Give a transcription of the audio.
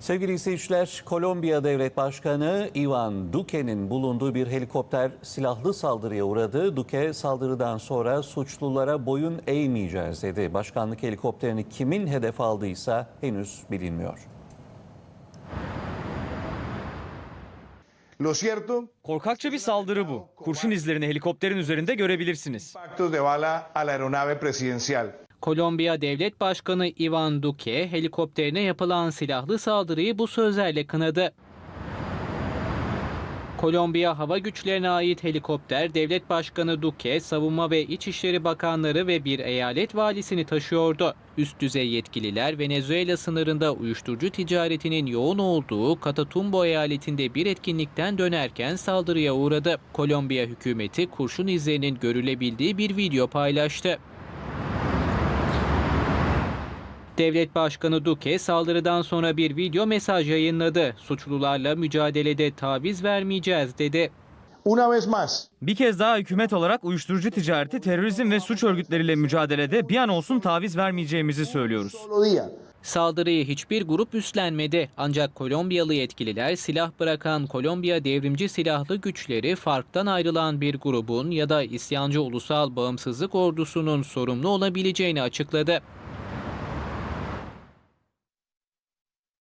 Sevgili izleyiciler, Kolombiya Devlet Başkanı Ivan Duque'nin bulunduğu bir helikopter silahlı saldırıya uğradı. Duque saldırıdan sonra suçlulara boyun eğmeyeceğiz dedi. Başkanlık helikopterini kimin hedef aldıysa henüz bilinmiyor. Lo cierto, Korkakça bir saldırı bu. Kurşun izlerini helikopterin üzerinde görebilirsiniz. impactos de bala a la aeronave presidencial. Kolombiya Devlet Başkanı Ivan Duque helikopterine yapılan silahlı saldırıyı bu sözlerle kınadı. Kolombiya Hava Güçlerine ait helikopter Devlet Başkanı Duque, Savunma ve İçişleri Bakanları ve bir eyalet valisini taşıyordu. Üst düzey yetkililer Venezuela sınırında uyuşturucu ticaretinin yoğun olduğu Catatumbo eyaletinde bir etkinlikten dönerken saldırıya uğradı. Kolombiya hükümeti kurşun izlerinin görülebildiği bir video paylaştı. Devlet Başkanı Duque saldırıdan sonra bir video mesaj yayınladı. Suçlularla mücadelede taviz vermeyeceğiz dedi. Una vez más, Bir kez daha hükümet olarak uyuşturucu ticareti, terörizm ve suç örgütleriyle mücadelede bir an olsun taviz vermeyeceğimizi söylüyoruz. Saldırıyı hiçbir grup üstlenmedi. Ancak Kolombiyalı yetkililer silah bırakan Kolombiya Devrimci Silahlı Güçleri farktan ayrılan bir grubun ya da isyancı Ulusal Bağımsızlık Ordusu'nun sorumlu olabileceğini açıkladı.